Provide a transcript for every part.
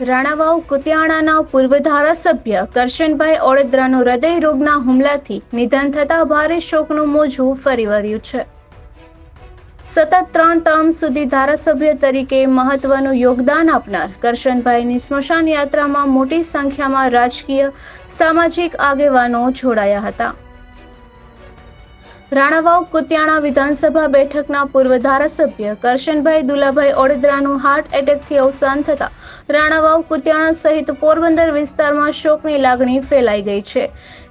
રાણાવાવ કુતિયાણાના પૂર્વ ધારાસભ્ય કરશનભાઈ ઓળેદરાનું હૃદય રોગના હુમલાથી નિધન થતા ભારે શોકનું મોજું ફરી વળ્યું છે. સતત ત્રણ ટર્મ સુધી ધારાસભ્ય તરીકે મહત્વનું યોગદાન આપનાર કરશનભાઈની સ્મશાન યાત્રામાં મોટી સંખ્યામાં રાજકીય, સામાજિક આગેવાનો જોડાયા હતા. રાણાવાવ કુતિયાણા વિધાનસભા બેઠકના પૂર્વ ધારાસભ્ય કરશનભાઈ દુલાભાઈ ઓડેદરાનું હાર્ટ એટેકથી અવસાન થતાં રાણાવાવ કુતિયાણા સહિત પોરબંદર વિસ્તારમાં શોકની લાગણી ફેલાઈ ગઈ છે.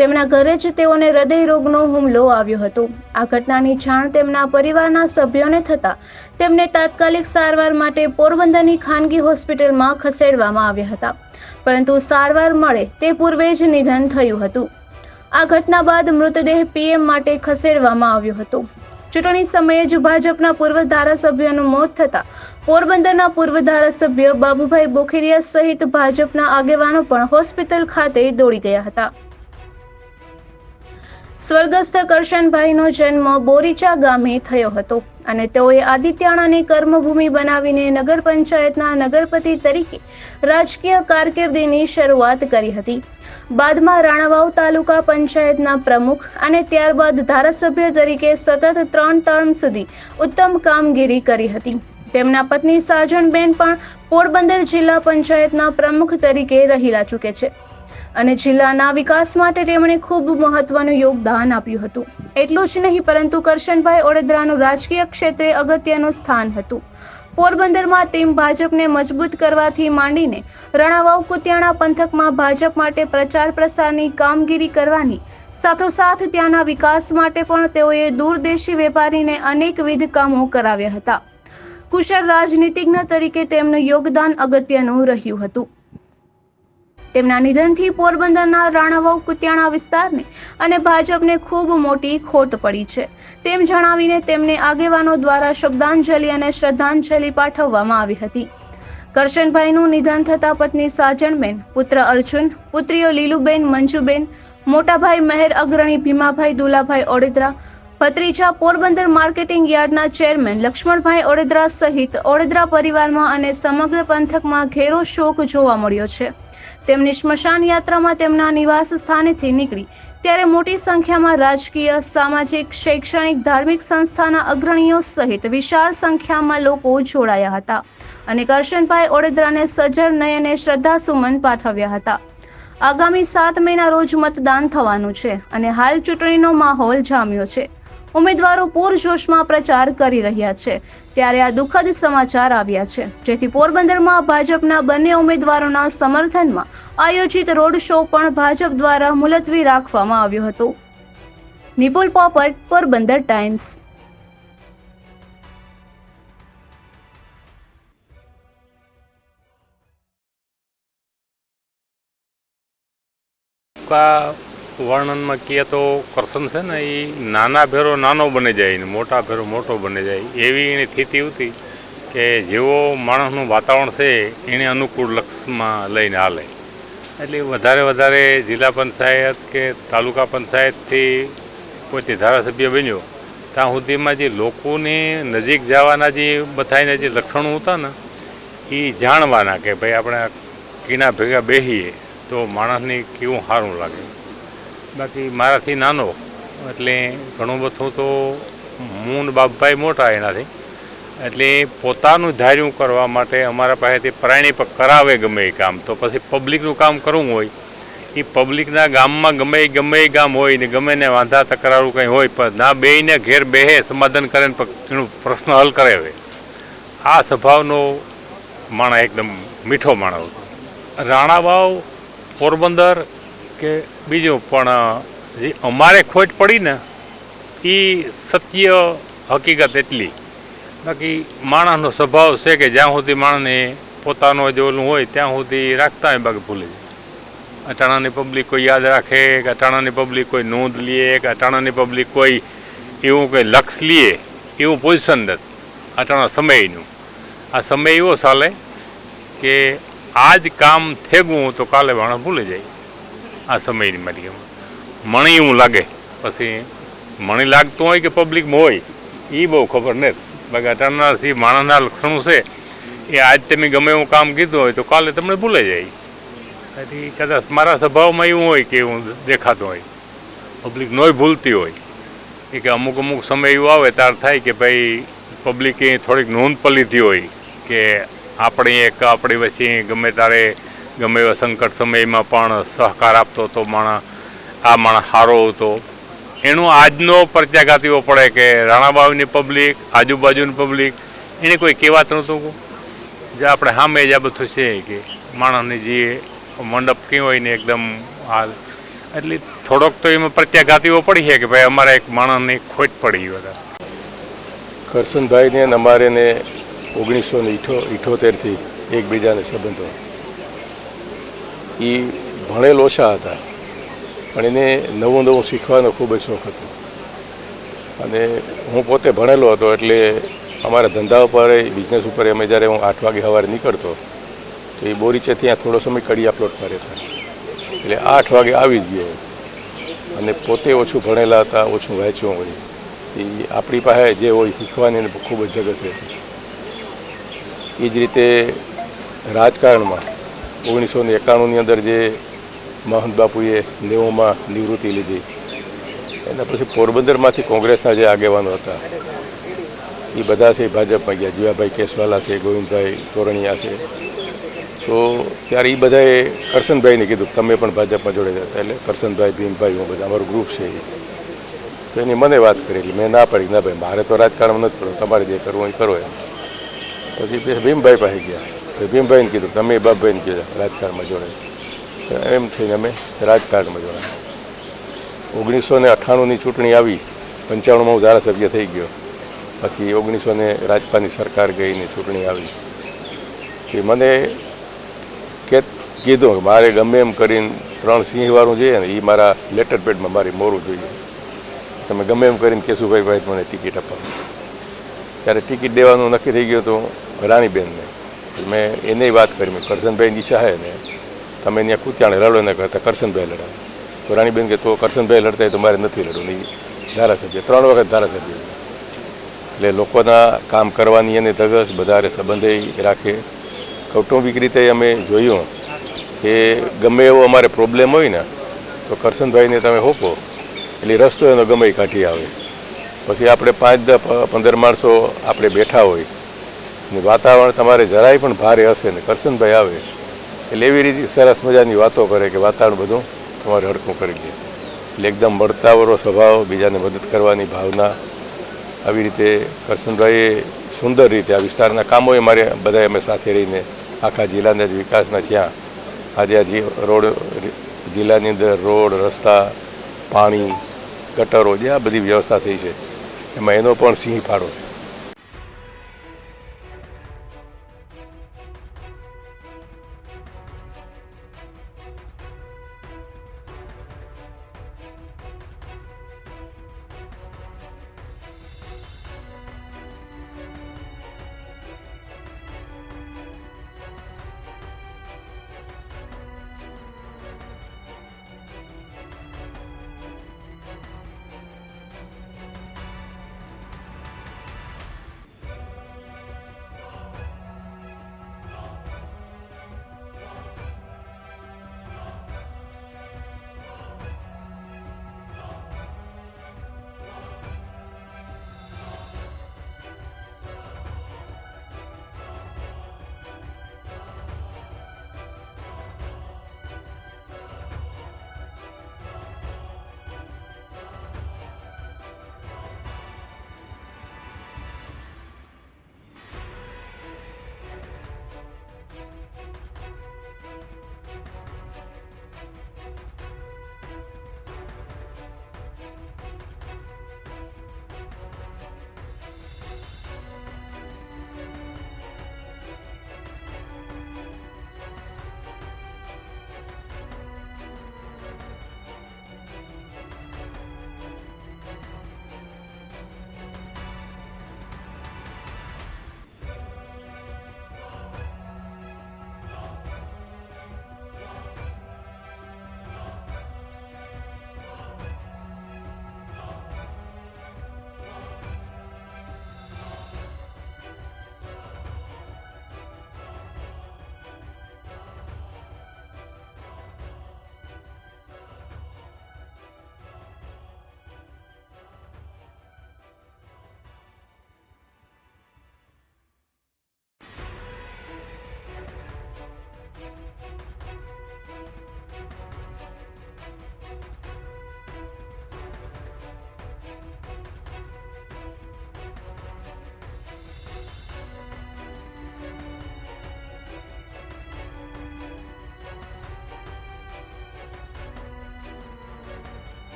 તેમના ઘરે જ તેઓને હૃદય રોગનો હુમલો આવ્યો હતો. આ ઘટનાની જાણ તેમના પરિવારના સભ્યોને થતાં તેમને તાત્કાલિક સારવાર માટે પોરબંદરની ખાનગી હોસ્પિટલમાં ખસેડવામાં આવ્યા હતા. પરંતુ સારવાર મળે તે પૂર્વે જ નિધન થયું હતું. આ ઘટના બાદ મૃતદેહ પીએમ માટે ખસેડવામાં આવ્યો હતો. ચૂંટણી સમયે જ ભાજપના પૂર્વ ધારાસભ્યનું મોત થતાં પોરબંદરના પૂર્વ ધારાસભ્ય બાબુભાઈ બોખીરિયા સહિત ભાજપના આગેવાનો પણ હોસ્પિટલ ખાતે દોડી ગયા હતા. સ્વર્ગસ્થ કરશનભાઈનો જન્મ બોરીચા ગામે થયો હતો અને તેઓએ આદિત્યાણાને કર્મભૂમિ બનાવીને નગર પંચાયતના નગરપતિ તરીકે રાજકીય કારકિર્દીની શરૂઆત કરી હતી. બાદમાં રાણાવાવ તાલુકા પંચાયતના પ્રમુખ અને ત્યારબાદ ધારાસભ્ય તરીકે સતત ત્રણ ટર્મ સુધી ઉત્તમ કામગીરી કરી હતી. તેમના પત્ની સાજનબેન પણ પોરબંદર જિલ્લા પંચાયતના પ્રમુખ તરીકે રહેલા ચૂકે છે. અને જિલ્લાના વિકાસ માટે તેમણે ખૂબ મહત્વનું યોગદાન આપ્યું હતું. એટલું જ નહીં, પરંતુ કરશનભાઈ ઓડેદરાનું રાજકીય ક્ષેત્રે અગત્યનું સ્થાન હતું. પોરબંદરમાં ટીમ ભાજપને મજબૂત કરવાથી માંડીને રણાવાવ કુતિયાણા પંથકમાં ભાજપ માટે પ્રચાર પ્રસારની કામગીરી કરવાની, સાથોસાથ ત્યાંના વિકાસ માટે પણ તેઓએ દૂરદેશી વેપારીને અનેકવિધ કામો કરાવ્યા હતા. કુશળ રાજનીતિજ્ઞ તરીકે તેમનું યોગદાન અગત્યનું રહ્યું હતું. તેમના નિધનથી પોરબંદરના રાણાવાવ, કુતિયાણા વિસ્તારને અને ભાજપને ખૂબ મોટી ખોટ પડી છે. તેમ જણાવીને તેમને આગેવાનો દ્વારા શબ્દાંજલિ અને શ્રદ્ધાંજલિ પાઠવવામાં આવી હતી. કરશનભાઈનું નિધન થતાં પત્ની સાજણબેન પુત્ર અર્જુન, પુત્રીઓ લીલુબેન, મંજુબેન, મોટાભાઈ મહેર અગ્રણી ભીમાભાઈ દુલાભાઈ ઓડેદરા, ભત્રીજા પોરબંદર માર્કેટિંગ યાર્ડના ચેરમેન લક્ષ્મણભાઈ ઓડેદરા સહિત ઓડેદરા પરિવારમાં અને સમગ્ર પંથકમાં ઘેરો શોક જોવા મળ્યો છે. તેમની સ્મશાન યાત્રામાં તેમના નિવાસ સ્થાનેથી નીકળી. ત્યારે મોટી સંખ્યામાં રાજકીય, સામાજિક, શૈક્ષણિક, ધાર્મિક સંસ્થાના અગ્રણીઓ સહિત વિશાળ સંખ્યામાં લોકો જોડાયા હતા અને કરશનભાઈ ઓડેદરાને સજ્જર નયને શ્રદ્ધાસુમન પાઠવ્યા હતા. આગામી સાત મેના રોજ મતદાન થવાનું છે અને હાલ ચૂંટણીનો માહોલ જામ્યો છે. ઉમેદવારો પૂરજોશમાં પ્રચાર કરી રહ્યા છે. ત્યારે આ દુઃખદ સમાચાર આવ્યા છે. જેથી પોરબંદરમાં ભાજપના બંને ઉમેદવારોના સમર્થનમાં આયોજિત રોડ શો પણ ભાજપ દ્વારા મુલતવી રાખવામાં આવ્યો હતો. નિપુલ પોપટ, પોરબંદર ટાઈમ્સ. ટૂંકા વર્ણનમાં કહીએ તો કરસન છે ને એ નાના ભેરો નાનો બની જાય ને, મોટા ભેરો મોટો બની જાય. એવી એની સ્થિતિ હતી કે જેવો માણસનું વાતાવરણ છે, એને અનુકૂળ લક્ષમાં લઈને હાલે. એટલે વધારે વધારે જિલ્લા પંચાયત કે તાલુકા પંચાયતથી પોતે ધારાસભ્ય બન્યો, ત્યાં સુધીમાં જે લોકોની નજીક જવાના જે બધાને જે લક્ષણો હતા ને, એ જાણવાના કે ભાઈ આપણે કીના ભેગા બેસીએ તો માણસને કેવું સારું લાગે. બાકી મારાથી નાનો, એટલે ઘણું બધું તો હું બાપભાઈ મોટા એનાથી. એટલે પોતાનું ધાર્યું કરવા માટે અમારા પાસેથી પ્રાણી પર કરાવે ગમે એ કામ. તો પછી પબ્લિકનું કામ કરવું હોય. એ પબ્લિકના ગામમાં ગમે એ ગમે એ ગામ હોય ને ગમે ને વાંધા તકરારું કંઈ હોય, પણ ના બેયને ઘેર બેહે, સમાધાન કરે ને પ્રશ્ન હલ કરાવે આ સ્વભાવનો માણસ એકદમ મીઠો માણસ હતો. રાણાવાવ, પોરબંદર કે બીજું પણ જે અમારે ખોટ પડી ને એ સત્ય હકીકત એટલી. બાકી માણસનો સ્વભાવ છે કે જ્યાં સુધી માણસને પોતાનો જે ઓલું હોય, ત્યાં સુધી રાખતા હોય બાકી ભૂલી જાય. અટાણાની પબ્લિક કોઈ યાદ રાખે કે અટાણાની પબ્લિક કોઈ નોંધ લે કે અટાણાની પબ્લિક કોઈ એવું કંઈ લક્ષ લે, એવું પોઝિશન નથી. અટાણા સમયનું. આ સમય એવો ચાલે કે આજ કામ થેગવું તો કાલે માણસ ભૂલી જાય. આ સમયની માલિકીમાં મણી એવું લાગે. પછી મણી લાગતું હોય કે પબ્લિકમાં હોય એ બહુ ખબર નહીં બાકી અટાણના જે માણસના લક્ષણો છે, એ આજ તમે ગમે એવું કામ કીધું હોય તો કાલે તમને ભૂલાઈ જાય. તેથી કદાચ મારા સ્વભાવમાં એવું હોય કે હું દેખાતો હોય. પબ્લિક નોય ભૂલતી હોય. એ કે અમુક અમુક સમય એવું આવે ત્યારે થાય કે ભાઈ પબ્લિકે થોડીક નોંધ પલીધી હોય કે આપણે એક, આપણી વચ્ચે ગમે તારે ગમે એવા સંકટ સમયમાં પણ સહકાર આપતો હતો, માણસ, આ માણસ સારો હતો. એનો આજનો પ્રત્યાઘાત એવો પડે કે રાણાબાવની પબ્લિક આજુબાજુની પબ્લિક એને કોઈ કહેવાત નહોતું જે આપણે સામે જ આ બધું છે કે માણસની જે મંડપ કેવો હોય ને એકદમ હાલ. એટલે થોડોક તો એમાં પ્રત્યાઘાત એવો પડી છે કે ભાઈ અમારે એક માણસની ખોટ પડી હતા કરશનભાઈને ને અમારે ને ઓગણીસો ને ઇઠો, ઇઠોતેરથી એકબીજાને સંબંધો. એ ભણેલ ઓછા હતા. પણ એને નવું નવું શીખવાનો ખૂબ જ શોખ હતો. અને હું પોતે ભણેલો હતો એટલે અમારા ધંધા ઉપર બિઝનેસ ઉપર અમે જ્યારે હું આઠ વાગે સવારે નીકળતો, તો એ બોરીચે ત્યાં થોડો સમય કડિયા પ્લોટ પર છે. એટલે આઠ વાગે આવી ગયો. અને પોતે ઓછું ભણેલા હતા, ઓછું વહેંચવું હોય. એ આપણી પાસે જે હોય શીખવાની ખૂબ જ જગત રહેતી. એ જ રીતે રાજકારણમાં ઓગણીસો ને એકાણુંની અંદર જે મહંત બાપુએ નેવુંમાં નિવૃત્તિ લીધી. એના પછી પોરબંદરમાંથી કોંગ્રેસના જે આગેવાનો હતા, એ બધા છે ભાજપમાં ગયા જીવાભાઈ કેસવાલા છે, ગોવિંદભાઈ તોરણિયા છે. તો ત્યારે એ બધાએ કરશનભાઈને કીધું તમે પણ ભાજપમાં જોડે જતા એટલે કરશનભાઈ, ભીમભાઈ, હું બધા, અમારું ગ્રુપ છે તો એની મને વાત કરી, એટલે મેં ના પાડી ના ભાઈ, મારે તો રાજકારણમાં નથી કરવું, તમારે જે કરવું એ કરો એમ. પછી ભીમભાઈ પાસે ગયા. ભીમભાઈને કીધું તમે બાપભાઈને કીધું રાજકારણમાં જોડાય. એમ થઈને અમે રાજકારણમાં જોડાયા. ઓગણીસો ને અઠ્ઠાણુંની ચૂંટણી આવી, પંચાણુંમાં હું ધારાસભ્ય થઈ ગયો. પછી ઓગણીસો ને રાજપાની સરકાર ગઈની ચૂંટણી આવી. એ મને કે કીધું કે મારે ગમે એમ કરીને ત્રણ સિંહવાળું જોઈએ ને, એ મારા લેટર પેડમાં મારી મોરું જોઈએ. તમે ગમે એમ કરીને કેશુભાઈ ભાઈ મને ટિકિટ અપાવો ત્યારે ટિકિટ દેવાનું નક્કી થઈ ગયું હતું રાણીબેનને. મેં એને વાત કરી, મેં કરશનભાઈની ઈચ્છા હે ને, તમે ત્યાં કૂત્યાણે લડો ને કરતા કરશનભાઈ લડા. તો રાણીબેન કે, તો કરશનભાઈ લડતા તો મારે નથી લડવું. નહીં ધારાસભ્ય, ત્રણ વખત ધારાસભ્ય. એટલે લોકોના કામ કરવાની અને ધગસ વધારે સંબંધે રાખે. કૌટુંબિક રીતે અમે જોયું કે ગમે એવો અમારે પ્રોબ્લેમ હોય ને, તો કરશનભાઈને તમે હોપો. એટલે રસ્તો એનો ગમે કાઢી આવે. પછી આપણે પાંચ પંદર માણસો આપણે બેઠા હોય ને વાતાવરણ તમારે જરાય પણ ભારે હશે ને કરશનભાઈ આવે, એટલે એવી રીતે સરસ મજાની વાતો કરે કે વાતાવરણ બધું તમારે હડકું કરી દે. એટલે એકદમ બળતાવરો સ્વભાવ, બીજાને મદદ કરવાની ભાવના. આવી રીતે કરશનભાઈએ સુંદર રીતે આ વિસ્તારના કામોએ મારે બધા અમે સાથે રહીને આખા જિલ્લાના જ વિકાસના થયા. આજે આ રોડ, જિલ્લાની અંદર રોડ, રસ્તા, પાણી, ગટરો જે આ બધી વ્યવસ્થા થઈ છે. એમાં એનો પણ સિંહ ફાળો છે.